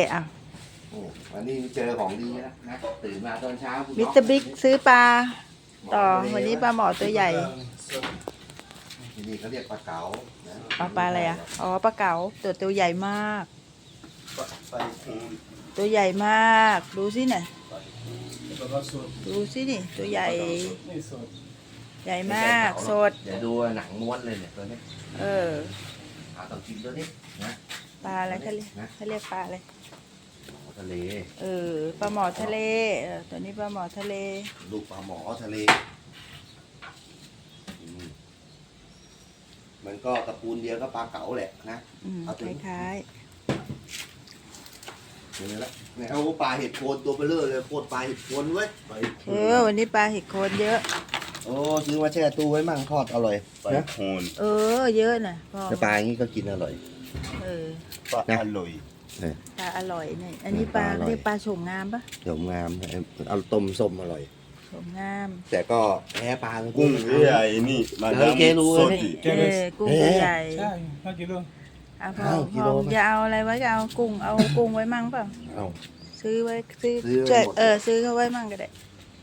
อะโอ้วันนี้เจอของดีนะนะตื่นมาตอนเช้าคุณมิสเตอร์บิ๊กซื้อปลาต่อวันนี้ปลาหมอตัวใหญ่ที่นี่เขาเรียกปลาเก๋านะเอาปลาอะไรอะอ๋อปลาเก๋าตัวตัวใหญ่มากไปคูณตัวใหญ่มาก ดูสิเนี่ยแล้วก็สดดูสินี่ตัวใหญ่นี่สดใหญ่มากสด เดี๋ยวดูหนังม้วนเลยเนี่ยตัวนี้เออหาต้องกินตัวนี้นะ ปลาอะไรเขาเรียกเขาเรียกปลาอะไร หมอทะเล เออปลาหมอทะเลเออตัวนี้ปลาหมอทะเล ลูกปลาหมอทะเลอืมมันก็ตระกูลเดียวก็ปลาเก๋าแหละนะ อืมเอาคตัวนี้ ล้ายเจอแล้วเนี่ยเอาปลาเห็ดโคนตัวเบลอเลยโคตรปลาเห็ดโคนเว้ยๆเออ วันนี้ปลาเห็ดโคนเยอะ โอ้ซื้อมาแช่ตู้ไว้มั่งทอดอร่อยไปนะโคนเออ เยอะน่ะพ่อแต่ปลาอย่างนี้ก็กินอร่อยเออปลานะอร่อยปลาอร่อยเนี่ยอันนี้ปลาปลาอร่อย เรียกปลาโฉมงามปะเดี๋ยวงามเอาต้มส้มอร่อย โฉมงามแต่ก็แพ้ปลาเลยกุ้งใหญ่นี่มาเออดามแกรู้สเลยดนี่ดิเออกุ้งตัวใหญ่ใช่ห้ากิโลเอาพออ้าวพกิอโลไหมจะเอาอะไรไว้ก็เอากุ้งเอากุ้งไว้มั่งเปล่าเอา ซื้อไว้ซื้อซื้อไว้ช่วยหมด เออซื้อเขาไว้มั่งก็ได้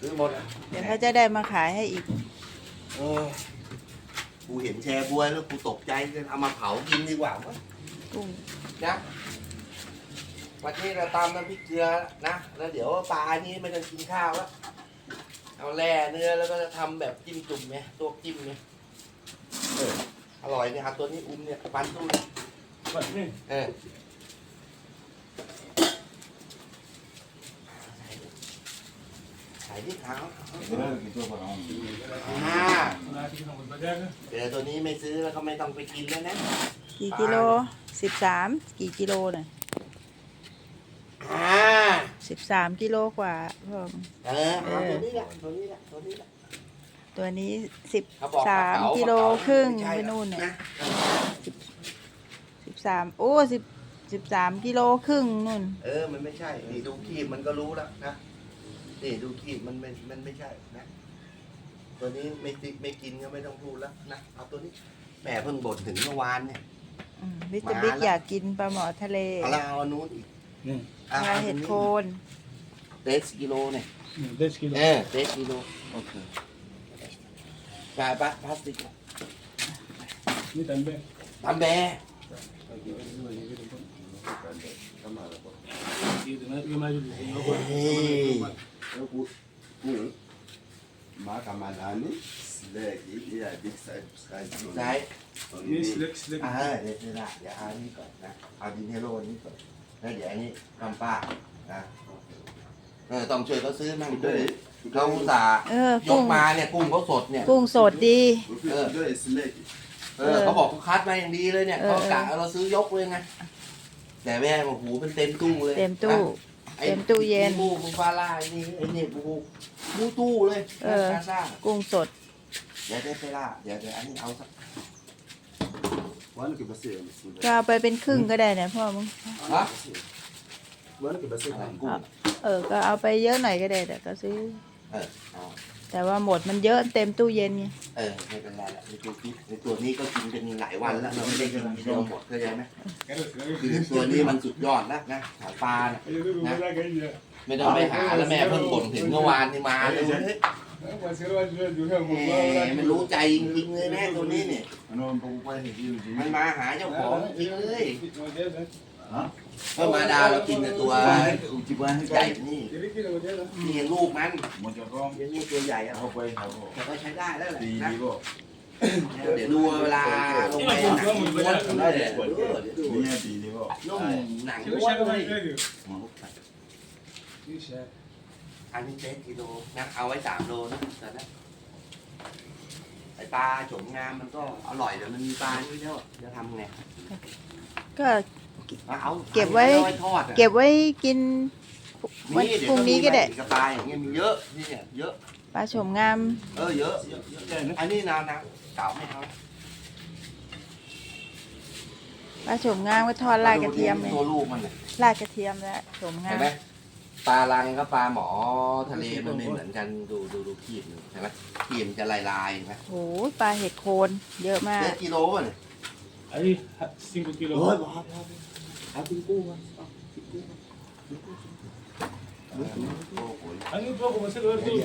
ซื้อหมดอะเดี๋ยวเขาจะได้มาขายให้อีกเออกูเห็นแชร์บวยแล้วกูตกใจเลยเอามาเผากินดีกว่ามั้ง กุ้งนะ วันนี้เราตำน้ำพริกเกลือนะ แล้วเดี๋ยวปลานี้ไม่ต้องกินข้าวแล้วเอาแล่เนื้อแล้วก็จะทำแบบจิ้มจุ่มเนี่ยตัวจิ้มเนี่ยเอออร่อยเนี่ยเอาตัวนี้อุ้มเนี่ยฟันตู้เนี่ยปัดนี่เออใส่ที่เท้าอ่านาที่ทำมันไปได้ก็เดี๋ยวตัวนี้ไม่ซื้อแล้วก็ไม่ต้องไปกินแล้วนะ กี่กิโล สิบสามกี่กิโลน่ะอ่าสิบสามกิโลกว่าพ่อเออเอาตัวนี้แหละตัวนี้แหละตัวนี้แหละตัวนี้สิบเขาบอกสามปเก๋กิโลปเก๋ครึ่งม่ใช่ไปนู่นเนี่ยะสิบสามโอ้สิบสิบสามกิโลครึ่งนู่น เออมันไม่ใช่นี่ดูคีบมันก็รู้แล้วนะนี่ดูคีบมันไม่มันไม่ใช่นะตัวนี้ไม่ติไม่กินก็ไม่ต้องพูดแล้วนะเอาตัวนี้แม่เพิ่งบ่นถึงเมื่อวานเนี่ย อืมมิสเตอร์มาบิ๊กแล้วอยากกินปลาหมอทะเลเอาละเอาอันนู้นอีกนี่อะปลาเอาเห็ดตัวนี้โคนเดสกิโลเนี่ยเดชกิโลเออเดสกิโลโอเคกายปะพลาสติกนี่ตันเบ้ทำแบะอีกนะอีกมาอยู่เฮ้ยแล้วกูกุ้งมากับมันอันนี้สเล็กอีกอย่างบิ๊กไซส์ไซส์ใช่นี่สเล็กสเล็กอ่าเดี๋ยวเดี๋ยวนะเดี๋ยวเอาอันนี้ก่อนนะ เอาดินเทโร่อันนี้ก่อนแล้วเดี๋ยวอันนี้ทำป้านะเออต้องช่วยเขาซื้อมั่งด้วยเขาอุตส่าห์เออยกกุ้งมาเนี่ยกุ้งเขาสดเนี่ย กุ้งสดดีด้วยสเล็กเออเขาบอกเขาคัดมาอย่างดีเลยเนี่ยเออ เขากะเอาเราซื้อยกเลยไงแต่แม่บอกหูเป็นเต็มตู้เลยเต็มตู้ นะไอ้เต็มตู้เย็นบูบูฟาร่าไอ้นี่ไอ้นี่บูบูตู้เลยเออ ซาซ่ากุ้งสด เดี๋ยวได้ไปล่าเดี๋ยวเดี๋ยวอันนี้เอาสักวันกี่เปอร์เซ็นต์ก็เอาไปเป็นครึ่งก็ได้นะพ่อมึงฮะวันกี่เปอร์เซ็นต์อะไรกุ้งเออ ก็เอาไปเยอะหน่อยก็ได้แต่ก็ซื้อ เออเอา แต่ว่าหมดมันเยอะเต็มตู้เย็นไงเออไม่เป็นไรละในตัวนี้ในตัวนี้ก็กินเป็นหลายวันแล้วเราไม่ได้กินทีเดียวหมดเข้าใจไหมคือตัวนี้มันสุดยอดแล้วนะหาปลาเนี่ยไม่ต้องไปหาแล้วแม่เพิ่งบ่นถึงเมื่อวานนี่มาเลยเฮ้ยแหมมันรู้ใจจริงๆเลยแม่ตัวนี้เนี่ยมันมาหาเจ้าของจริงเลย ก็มาดาเรากินแต่ตัวอุจิบันให้ใหใกล้ญ่นี่นี่ลูกมันมันจะร้องยังนี่ตัวใหญ่อะเอาไปเอาแต่ก็ใช้ได้แล้วแหละดีนะดีก็เดี๋ยวดูเวลาลงไปหนังม้วนได้เลยเออเดี๋ยวดูนี่ดีดีก็นุ่มหนังม้วนเลยอันนี้เจ็ดกิโลนะเอาไว้สามโลนะแต่นะไอปลาโฉมงามมันก็อร่อยเดี๋ยวมันมีปลานี่เดียวจะทำไงก็ เอาเก็บไว้ อาทอดอะเก็บไว้กิน วันนี่เดี๋ยวพรุ่งนี้ก็ได้ มีกับปลาอย่างเงี้ยมีเยอะนี่เนี่ยเยอะ ปลาโฉมงาม เออเยอะเยอะเยอะอันนี้นานะเก่าไม่เอาปลาโฉมงามก็ทอดราดกระเทียมเลยตัวลูกมันเนี่ยราดกระเทียมแล้วโฉมงาเห็มนไหมปลาลังกับปลาหมอทะเลมันไม่เหมือนกันดูดูดูขีดมันเห็นไหมขีดมันจะลายลายๆเห็นไหมโหปลาเห็ดโคนเยอะมาก เจ็ดกิโลป่ะเนี่ย Aí, 5 quilos. โอ้ยบอสบอส อาคุณกู้มาเอาคุณกู้มาคุณกู้มา Они много мусили вертуют.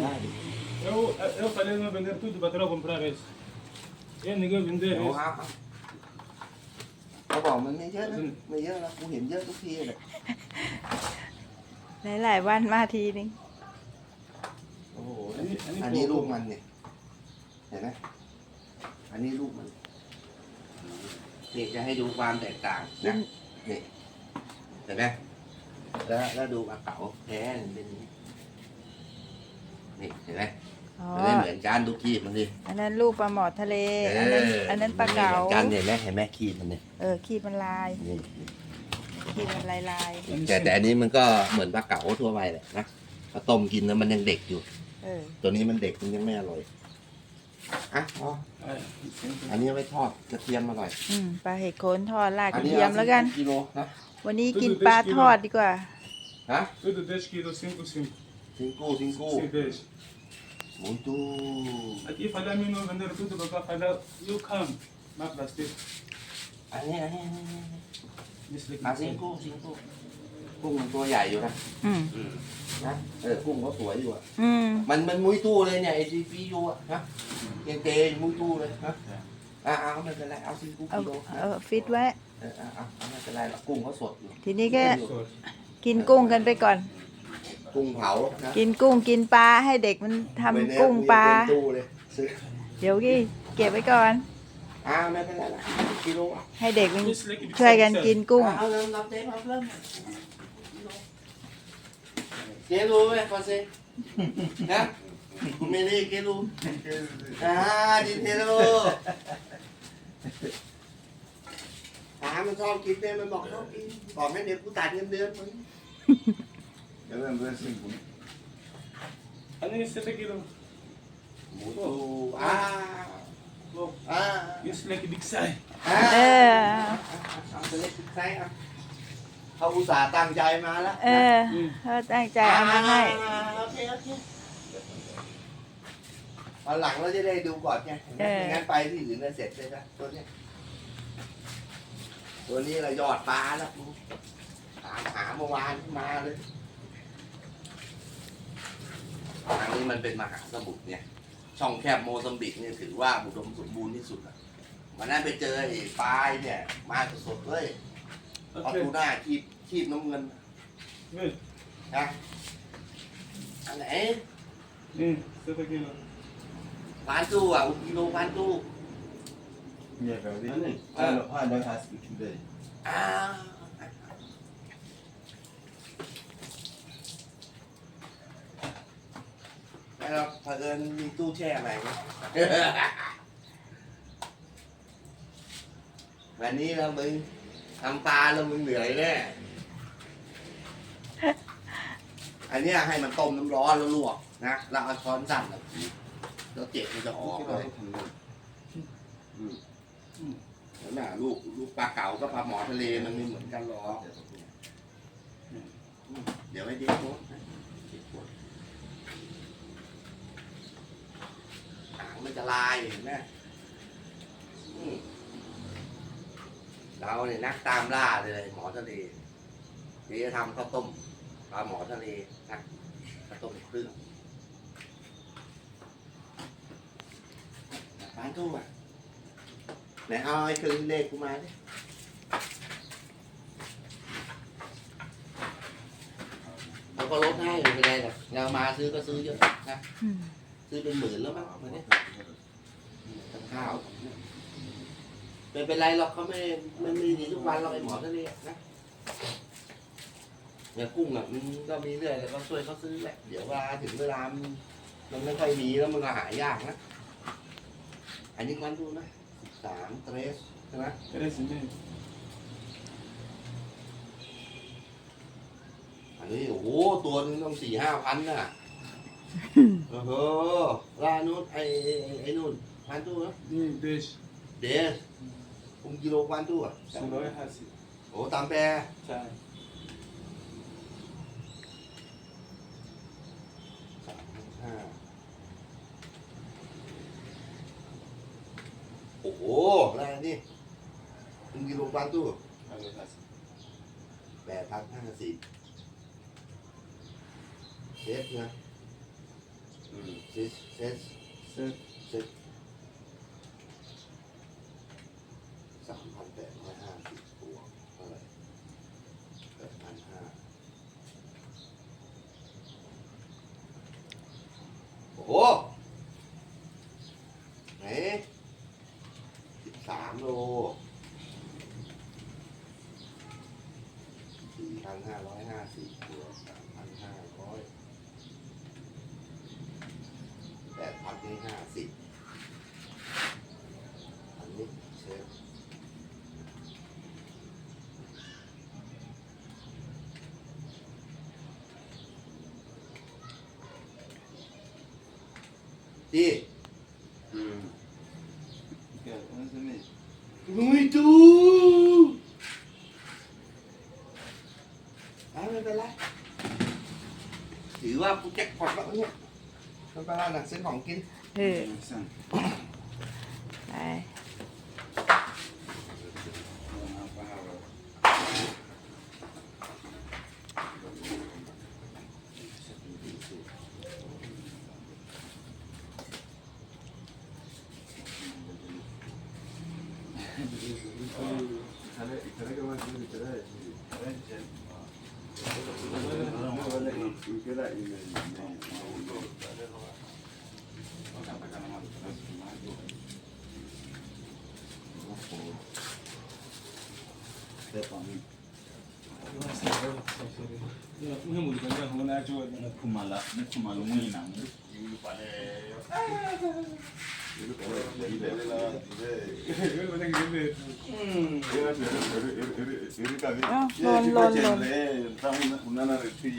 Eu, eu falei não vender tudo para trocar comprar esse. E ninguém vendeu อา esse. เขาบอกมันไม่เยอะนะไม่เยอะนะกูเห็นเยอะทุกทีเลยหลายหลายวันมาทีนึง โอ้โหอันนี้ลูกมันเนี่ยเห็นไหมอันนี้ลูกมันเด็กจะให้ดูความแตกต่างนะเด็ก ห็นไหมแล้วแล้วดูปลาเก๋าแท้มันเป็นอย่างนี้นี่เห็นไหมอ๋อ มันไม่เหมือนกันดูคีบมันดิอันนั้นลูกปลาหมอทะเล อันนั้นอันนั้นปลาเก๋ามันไม่หมือนกันเห็นไหมเห็นไหมคีบมันเนี่ยเออขีดมันลายนี่ขีดมันลายลายแต่แต่อันนี้มันก็เหมือนปลาเก๋าทั่วไปแหละนะพอต้มกินแล้วมันยังเด็กอยู่ ๆเออ ตัวนี้มันเด็กมันยังไม่อร่อย อะอ๋อ Ah, อันนี้เอาไว้ทอดกระเทียมอร่อย อืมปลาเห็ดโคนทอดราดกอัระนี้เทียมแล้วกันอากิโลนะวันนี้กินปลาทอดดีกว่า ฮะ tudo 10 quilos, 5, 5. ซิงกู้ซิงกู้ 5, 10. หมูตู้ Aqui falar mim não vender tudo para cá falar you come. Mas plastic. อันนี้อันนี้อันนี้อันนี้ This like อะซิงกู้ซิงกู้ กุ้งมันตัวใหญ่อยู่นะอืมอืมนะเออกุ้งเขาสวยอยู่อะอืมมันมันมุ้ยตู้เลยเนี่ยไอซีพียูอะนะเกเตมุ้ยตู้เลยนะอะเอาไม่เป็นไรเอาซิงกู้เอากิโลนะเอาฟิตไว้ เออเอาเอาเอาไม่เป็นไรหรอกกุ้งเขาสดอยู่ทีนี้ก็ Sorry. กินกุ้งกันไปก่อน กุ้งเผานะกินกุ้งกินปลาให้เด็กมันทำไม่แน่กุ้งปลากูยังเป็นตู้เลยซื้อเดี๋ยวกี้เก็บไว้ก่อน อ่าไม่เป็นไรละกิโลอะให้เด็กมัน This like ช่วยกันกินกุ้ง เอาเริ่มรับเจ๊มาเริ่มเจ๊รู้ไหม ฟอเซ่นะคุณเมลี่เจ๊รู้อ่าดิเทโลถามมันชอบกินเนี่ยมันบอกชอบกินบอกให้เดี๋ยวกูตัดเงินเดือนมึง Eu lembro assim, อันนี้7 kilo. หมูตูอ่า Oh, อ่า this like big size. อ่าเออเอาไปเล็กไซส์ครับเขาอุตส่าห์ตั้งใจมาแล้วเออเขาตั้งใจเอามาให้อ่โอเคโอเควันหลังเราจะได้ดูก่อนไงเออไม่งั้นไปที่อื่นจะเสร็จเลยนะตัวเนี้ยตัวนี้เรายอดปลาแล้วตามหาเมื่อวานมาเลยทางนี้มันเป็นมหาสมุทรเนี่ย ช่องแคบโมซัมบิกเนี่ยถือว่าอุดมสมบูรณ์ที่สุดอะวันนั้นไปเจอไอ้ปลายเนี่ย มาสดๆเลย เอาทู Okay. น่าคีบคีบน้ำเงิน Wait. นะอันไหน Mm, 7 kilo. พันตู้อะกิโลพันตู้ minha velha. Ah, não, ah, não, raspa aqui, velho. อ้าวแล้วเผอิญมีตู้แช่อะไรไหม วันนี้เรามึง ทำปลาแล้วมึงเหนื่อยแน่อันเนี้ยให้มันต้มน้ำร้อนแล้วลวกนะแล้วเอาช้อนสั่นแล้วแล้วเจ็บมันจะออกเลยนั่นน่ะลูกลูกปลาเก๋ากับปลาหมอทะเลมันไม่เหมือนกันหรอกเดี๋ยวให้เด็กโพสต์นะเด็กโพสต์หางมันจะลายเห็นไหมอืม เราเนี่ยนักตามล่าเลยหมอทะเลเดี๋ยวจะทำข้าวต้มปลาหมอทะเลนะข้าวต้มเครื่องร้านตู้อะไหนเอาไอ้เครื่องเลขกูมาดิเราก็ลดให้ไม่เป็นไรหรอกเรามาซื้อก็ซื้อเยอะนะอืมซื้อเป็นหมื่นแล้วมั้งวันนี้กับข้าว ไม่เป็นไรหรอกเขาไม่มันมีดีทุกวันเราไอ้หมอทะเลนะเนี่ยกุ้งอะมันก็มีเรื่อยแล้วก็ช่วยเขาซื้อแหละเดี๋ยวเวลาถึงเวลามันมันไม่ค่อยมีแล้วมันก็หายากนะ อันนี้มันดูนะสามเทรสใช่ไหม Tres e meio. อันนี้โอ้โหตัวหนึงต้องสี่ห้าพันน่ะโอ้โหลานุนไอ้ไอ้ไอ้ไอ้นู่นพันตู้นะ Mm, 10. เดส คุมกิโลพันตู้อะ Senão é assim. โอ้ตามแปร Sai. สามห้าโอ้โหอะไรนี่คุมกิโลพันตู้ Olha, raspa. แปดพันห้าสิบเดสนะเซ็ตเซ็ตเซ็ตเซ็ตสามพันแปดร้อยห้าสิบบวกเท่าไหร่แปดพันห้า โอ้โหไหนสิบสามโลสี่พันห้าร้อยห้าสิบบวกสามพันห้าร้อยแปดพันนี่ห้าสิบอันนี้เช็ค ดีอืมเกิดอะไรขึ้นนี่ไม่ดูเอาไม่ Kumala, Kumala, Muni, Namu, you will find. ఉన్నానా రెట్టి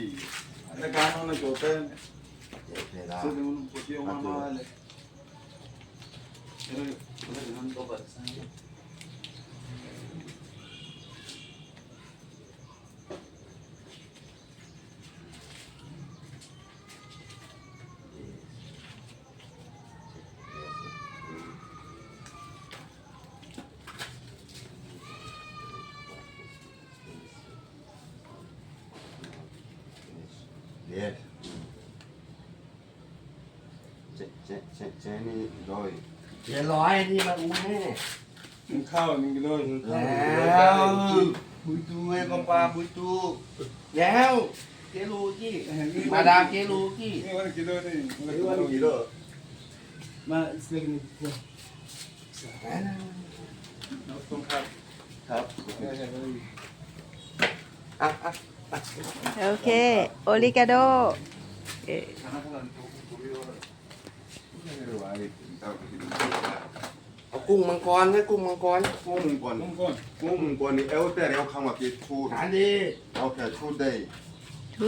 అంటే కారణం c'è c'è c'è ni doi เดี๋ยวร้อยนี่มาอุ้ย un cao ni gilo แล้วบุยตูเอ้กองปลาบุยตูแล้วเกลูกี้มาดามเกลูกี้ ni wala kilo ni Iwan kilo ma isleg ni ko ต้องครับครับใช่ใช่อะอะโอเคโอริกาโด เอากุ้งมังกรให้กุ้งมังกรกุ้งมังกรกุ้งมังกรนี่เอวแต่เราคำว่ากี่ชูดอันนี้เอาแค่ชูดได้ทู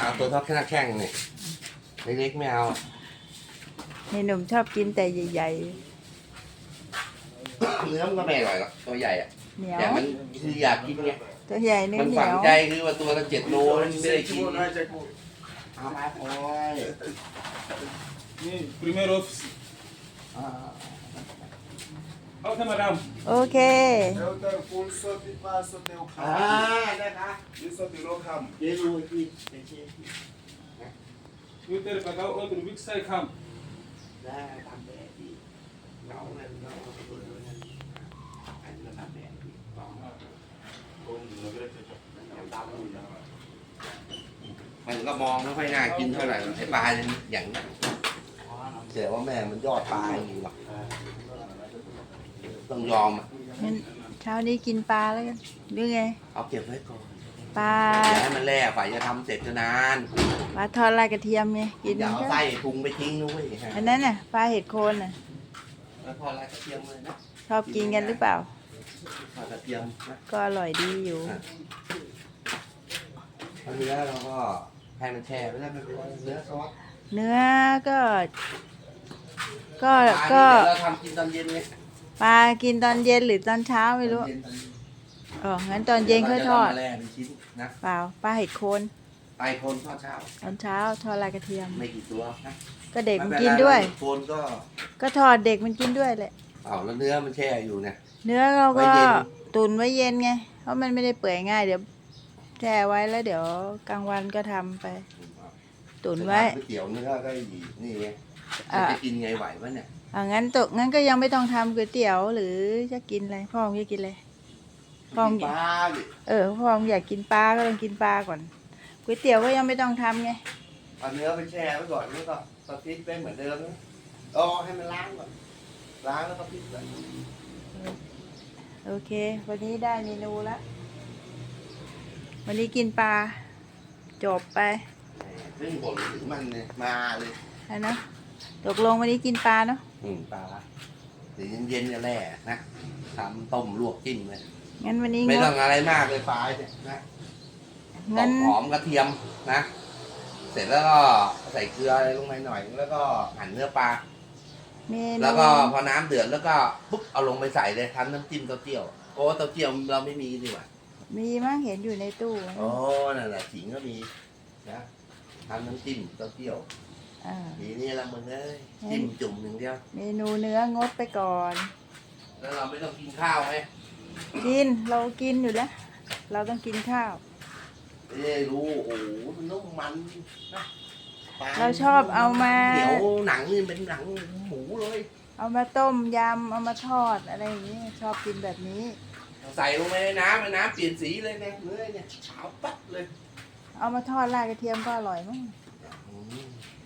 เอาตัวทอดแค่หน้าแข้งนี่เล็กๆไม่เอาในหนุ่มชอบกินแต่ใหญ่ เนื้อมันก็ไม่อร่อยหรอกตัวใหญ่อะเนียแต่มันคืออยากกินไงตัวใหญ่เนื้อมันเหฝังใจคือว่าตัวละเจ็ดโลไม่ได้กินเอามาพอย primeiro office. Ok, madame. โอเค Eu tenho full só de passo teu อ่ carro. นะคะ Eu só de rocam. เดี๋ยวดูอีกทีเดี๋ยวเช็ค Eu tenho pagar outro bico sai cam. ได้ทำแบบดีเหาเลยเหงเลยอันปก็บอมาคนเราก็ได้เจอมันก็มองไม่ค่อยน่ากินเท่าไหร่หไอ้ปลาอย่างนั้น แต่ว่าแม่มันยอดปลาจริงว่ะต้องยอมอะงั้นเช้านี้กินปลาแล้วกันหรือไงเอาเก็บไว้ก่อนปลาอย่าให้มันแล่ฝ่ายจะทำเสร็จจะนานปลาทอดราดกระเทียมไงกินอย่าเอาก็ไส้พุงไปทิ้งนุ้ยอันนั้นน่ะปลาเห็ดโคนน่ะแล้วพออะไรกระเทียมเลยนะชอบกินกันหรือเปล่า ทอดกระเทียมนะ ก็อร่อยดีอยู่เอาเนื้อเราก็ให้มันแช่ไปแล้วไม่เป็นไรเนื้อซอสเนื้อก็ ก็ปลาก็นี่เดี๋ยวเราทำกินตอนเย็นไงปลากินตอนเย็นหรือตอนเช้าไม่รู้ตอนเย็นตอนเย็นอ๋องั้นตอนเย็นค่อยทอดเราจะเามาแล่เป็นชิ้นนะเปล่าปลาเห็ดโคนไตโคนทอดเช้า ตอนเช้าทอดราดกระเทียม ไม่กี่ตัวนะก็เด็กมันไเป็กินไรด้วยโคนก็ก็ทอดเด็กมันกินด้วยแหละอ้าวแล้วเนื้อมันแช่อยู่เนี่ย เนื้อเราไว้ก็เย็น ตุนไว้เย็นไงเพราะมันไม่ได้เปื่อยง่ายเดี๋ยวแช่ไว้แล้วเดี๋ยวกลางวันก็ทำไป ตุนไว้ก๋วยเตี๋ยวเนื้อก็อีกนี่ไง อะจะกินไงไหววะเนี่ยอ่างั้นตกงั้นก็ยังไม่ต้องทำก๋วยเตี๋ยวหรือจะกินอะไรพ่อมึงจะกินอะไรฟองกินปลาดิเออพ่อมึงอยากกินปลาก็ต้องกินปลาก่อนก๋วยเตี๋ยวก็ยังไม่ต้องทำไงเอาเนื้อไปแช่ไว้ก่อนแล้วก็สติ๊กไปเหมือนเดิมนะอ๋อให้มันล้างก่อน ล้างแล้วก็พริกก่อนโอเค วันนี้ได้เมนูละวันนี้กินปลาจบไป ซึ่งผมถึงมันเนี่ยมาเลยนะเนอะ ตกลงวันนี้กินปลาเนาะอืมปลาเดี๋ยวเย็นๆจะแล่นะทำต้มลวกจิ้มเลยงั้นวันนี้ไม่งต้อดงอะไรมากเลยปลาเนี่ยนะตงั้บนหอมกระเทียมนะ เสร็จแล้วก็ใส่เกลืออะไรลงไปหน่อย แล้วก็หั่นเนื้อปลา เมนูแล้วก็พอน้ำเดือดแล้วก็ปุ๊บเอาลงไปใส่เลยทำน้ำจิ้มเต้าเจี้ยวโอ้เต้าเจี้ยวเราไม่มีดีกว่ามีมั้งเห็นอยู่ในตู้ โอ้นั่นแหละขิงก็มีนะทำน้ำจิ้มเต้าเจี้ยว อ่า ทีนี้ละมึงเอ้ยจิ้มจุ่มหนึ่งเดียว เมนูเนื้องดไปก่อน แล้วเราไม่ต้องกินข้าวไหมกินเรากินอยู่แล้ว เราต้องกินข้าวไม่ได้รู้โอ้โหมันนุ่มมันนะปลเราชอบเอามา เหนียวหนังนี่เป็นหนังหมูเลยเอามาต้มยำเอามาทอดอะไรอย่างนี้ชอบกินแบบนี้ใส่ลงไปในน้ำในน้ำเปลี่ยนสีเลยเนี่ยเนื้อเนี่ยขาวปั๊บเลยเอามาทอดราดกระเทียมก็อร่อยมั้งอืม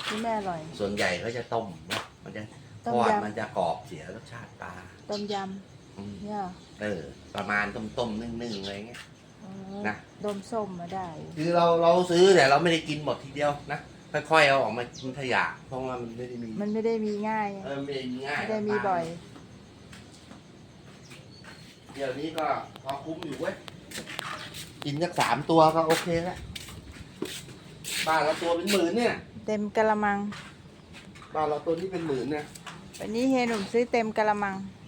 ที่แม่อร่อย ส่วนใหญ่เขาจะต้มนะมันจะต้ทมอดยำมันจะกรอบเสียรสชาติปลาต้มยอืมำเนี่ยเออ ประมาณต้มๆนึ่งๆอะไรเงี้ยอ๋อนะ ดมส้มมาได้ คือเราเราซื้อแต่เราไม่ได้กินหมดทีเดียวนะค่อยๆเอาออกมาทิ้งขยะเพราะว่ามันไม่ได้มีมันไม่ได้มีง่ายไงเออไม่ได้มีง่ายไม่ได้มีบ่อย เดี๋ยวนี้ก็พอคุ้มอยู่เว้ยกินสักสามตัวก็โอเคแล้วบ้านเราตัวเป็นหมื่นเนี่ย เต็มกะละมัง บ้านเราตัวนี้เป็นหมื่นนะ วันนี้เฮยหนุ่มซื้อเต็มกะละมังอ